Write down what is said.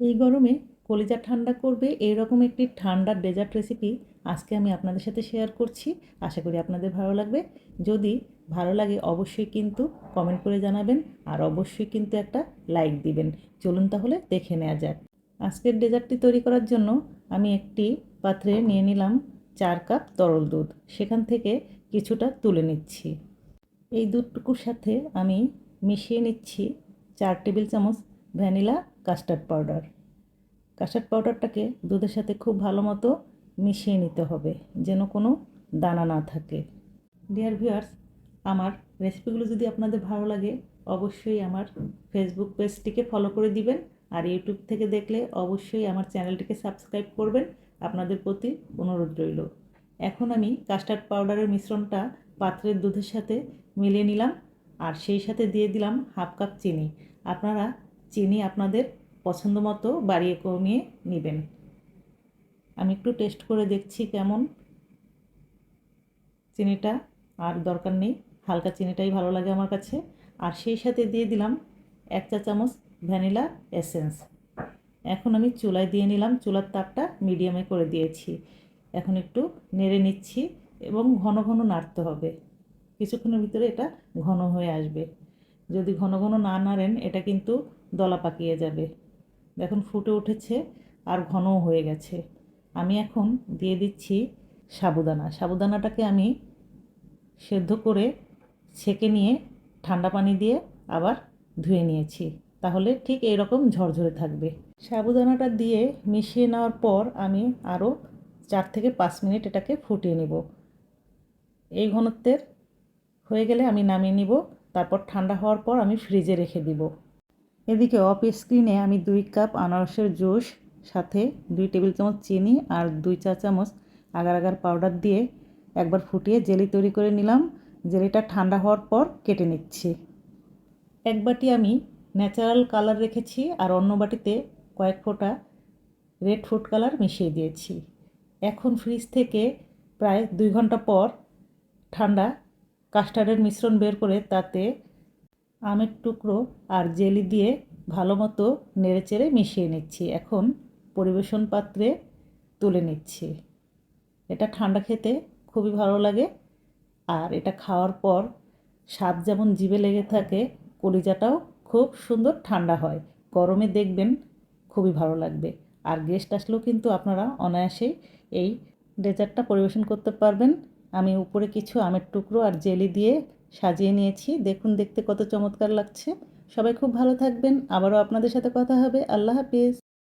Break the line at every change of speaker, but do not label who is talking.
এই গরমে কলিজা ঠান্ডা করবে এইরকম একটি ঠান্ডা ডেজার্ট রেসিপি আজকে আমি আপনাদের সাথে শেয়ার করছি। আশা করি আপনাদের ভালো লাগবে। যদি ভালো লাগে অবশ্যই কিন্তু কমেন্ট করে জানাবেন আর অবশ্যই কিন্তু একটা লাইক দিবেন। চলুন তাহলে দেখে নেওয়া যাক। আজকের ডেজার্টটি তৈরি করার জন্য আমি একটি পাত্রে নিয়ে নিলাম চার কাপ তরল দুধ। সেখান থেকে কিছুটা তুলে নিচ্ছি। এই দুধটুকুর সাথে আমি মিশিয়ে নিচ্ছি চার টেবিল চামচ ভ্যানিলা কাস্টার্ড পাউডার। কাস্টার্ড পাউডারটাকে দুধের সাথে খুব ভালো মতো মিশিয়ে নিতে হবে, যেন কোনো দানা না থাকে। ডিয়ার ভিউয়ার্স আমার রেসিপিগুলো যদি আপনাদের ভালো লাগে, অবশ্যই আমার ফেসবুক পেজটিকে ফলো করে দিবেন, আর ইউটিউব থেকে দেখলে অবশ্যই আমার চ্যানেলটিকে সাবস্ক্রাইব করবেন, আপনাদের প্রতি অনুরোধ রইল। এখন আমি কাস্টার্ড পাউডারের মিশ্রণটা পাত্রের দুধের সাথে মিলিয়ে নিলাম, আর সেই সাথে দিয়ে দিলাম হাফ কাপ চিনি। আপনারা চিনি আপনাদের পছন্দ মতো বাড়িয়ে কমিয়ে নেবেন। আমি একটু টেস্ট করে দেখছি কেমন চিনিটা, আর দরকার নেই, হালকা চিনিটাই ভালো লাগে আমার কাছে। আর সেই সাথে দিয়ে দিলাম এক চা চামচ ভ্যানিলা এসেন্স। এখন আমি চুলায় দিয়ে নিলাম, চুলার তাপটা মিডিয়ামে করে দিয়েছি। এখন একটু নেড়ে নিচ্ছি এবং ঘন ঘন নাড়তে হবে। কিছুক্ষণের ভিতরে এটা ঘন হয়ে আসবে। যদি ঘন ঘন না নাড়েন, এটা কিন্তু দলা পাকিয়ে যাবে। এখন ফুটে উঠেছে আর ঘনও হয়ে গেছে। আমি এখন দিয়ে দিচ্ছি সাবুদানা। সাবুদানাটাকে আমি সেদ্ধ করে ছেঁকে নিয়ে ঠান্ডা পানি দিয়ে আবার ধুয়ে নিয়েছি। তাহলে ঠিক এইরকম ঝরঝরে থাকবে। সাবুদানাটা দিয়ে মিশিয়ে নেওয়ার পর আমি আরও চার থেকে পাঁচ মিনিট এটাকে ফুটিয়ে নেব। এই ঘনত্বের হয়ে গেলে আমি নামিয়ে নিব। তারপর ঠান্ডা হওয়ার পর আমি ফ্রিজে রেখে দিব। এদিকে অফ স্ক্রিনে আমি দুই কাপ আনারসের জুস, সাথে দুই টেবিল চামচ চিনি আর দুই চা চামচ আগার আগার পাউডার দিয়ে একবার ফুটিয়ে জেলি তৈরি করে নিলাম। জেলিটা ঠান্ডা হওয়ার পর কেটে নিচ্ছি। এক বাটি আমি ন্যাচারাল কালার রেখেছি আর অন্য বাটিতে কয়েক ফোঁটা রেড ফুড কালার মিশিয়ে দিয়েছি। এখন ফ্রিজ থেকে প্রায় দুই ঘণ্টা পর ঠান্ডা কাস্টার্ডের মিশ্রণ বের করে তাতে আমের টুকরো আর জেলি দিয়ে ভালো মতো নেড়েচেড়ে মিশিয়ে নিচ্ছি। এখন পরিবেশন পাত্রে তুলে নিচ্ছি। এটা ঠান্ডা খেতে খুবই ভালো লাগে আর এটা খাওয়ার পর স্বাদ যেমন জিভে লেগে থাকে, কলিজাটাও খুব সুন্দর ঠান্ডা হয়। গরমে দেখবেন খুবই ভালো লাগবে। আর গেস্ট আসলেও কিন্তু আপনারা অনায়াসেই এই ডেজার্টটা পরিবেশন করতে পারবেন। আমি উপরে কিছু আমের টুকরো আর জেলি দিয়ে সাজিয়ে নিয়েছি। দেখুন, দেখতে কত চমৎকার লাগছে। সবাই খুব ভালো থাকবেন। আবারও আপনাদের সাথে কথা হবে। আল্লাহ হাফিজ।